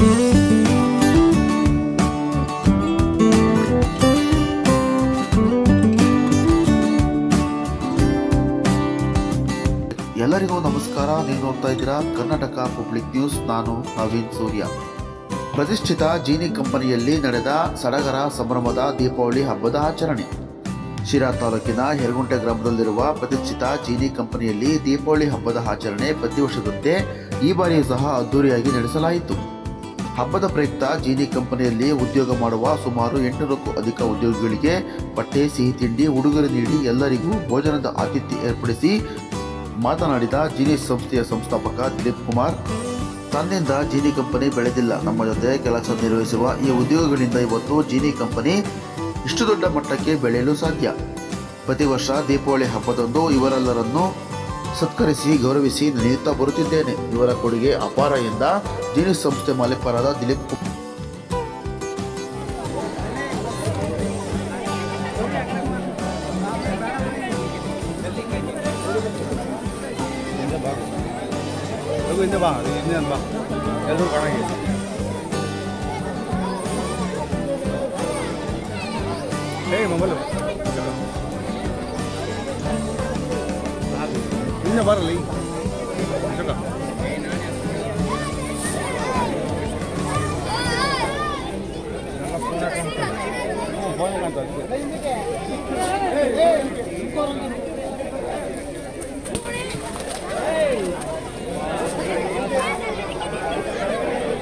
ಎಲ್ಲರಿಗೂ ನಮಸ್ಕಾರ. ನೀವು ನೋಡ್ತಾ ಇದ್ದೀರಾ ಕರ್ನಾಟಕ ಪಬ್ಲಿಕ್ ನ್ಯೂಸ್ ನಾನು ನವೀನ್ ಸೂರ್ಯ. ಪ್ರತಿಷ್ಠಿತ ಜೀನಿ ಕಂಪನಿಯಲ್ಲಿ ನಡೆದ ಸಡಗರ ಸಂಭ್ರಮದ ದೀಪಾವಳಿ ಹಬ್ಬದ ಆಚರಣೆ. ಶಿರಾ ತಾಲೂಕಿನ ಹೆರಗುಂಟೆ ಗ್ರಾಮದಲ್ಲಿರುವ ಪ್ರತಿಷ್ಠಿತ ಜೀನಿ ಕಂಪನಿಯಲ್ಲಿ ದೀಪಾವಳಿ ಹಬ್ಬದ ಆಚರಣೆ ಪ್ರತಿ ವರ್ಷದಂತೆ ಈ ಬಾರಿಯೂ ಸಹ ಅದ್ದೂರಿಯಾಗಿ ನಡೆಸಲಾಯಿತು. ಹಬ್ಬದ ಪ್ರಯುಕ್ತ ಜೀನಿ ಕಂಪನಿಯಲ್ಲಿ ಉದ್ಯೋಗ ಮಾಡುವ ಸುಮಾರು ಎಂಟುನೂರಕ್ಕೂ ಅಧಿಕ ಉದ್ಯೋಗಿಗಳಿಗೆ ಬಟ್ಟೆ, ಸಿಹಿ ತಿಂಡಿ, ಉಡುಗೊರೆ ನೀಡಿ ಎಲ್ಲರಿಗೂ ಭೋಜನದ ಆತಿಥ್ಯ ಏರ್ಪಡಿಸಿ ಮಾತನಾಡಿದ ಜೀನಿ ಸಂಸ್ಥೆಯ ಸಂಸ್ಥಾಪಕ ದಿಲೀಪ್ ಕುಮಾರ್, ತನ್ನಿಂದ ಜೀನಿ ಕಂಪನಿ ಬೆಳೆದಿಲ್ಲ, ನಮ್ಮ ಜೊತೆ ಕೆಲಸ ನಿರ್ವಹಿಸುವ ಈ ಉದ್ಯೋಗಗಳಿಂದ ಇವತ್ತು ಜೀನಿ ಕಂಪನಿ ಇಷ್ಟು ದೊಡ್ಡ ಮಟ್ಟಕ್ಕೆ ಬೆಳೆಯಲು ಸಾಧ್ಯ. ಪ್ರತಿ ವರ್ಷ ದೀಪಾವಳಿ ಹಬ್ಬದಂದು ಇವರೆಲ್ಲರನ್ನು ಸತ್ಕರಿಸಿ ಗೌರವಿಸಿ ನೆನೆಯುತ್ತಾ ಬರುತ್ತಿದ್ದೇನೆ. ಇವರ ಕೊಡುಗೆ ಅಪಾರ ಎಂದ ಜೀನಿ ಸಂಸ್ಥೆ ಮಾಲೀಕರಾದ ದಿಲೀಪ್ ಕುಮಾರ್. ಇನ್ನೂ ಬರಲಿ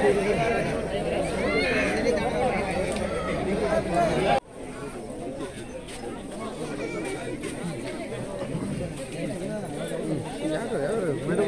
Thank you. claro, claro.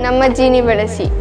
ನಮ್ಮ ಜೀನಿ ಬಳಸಿ.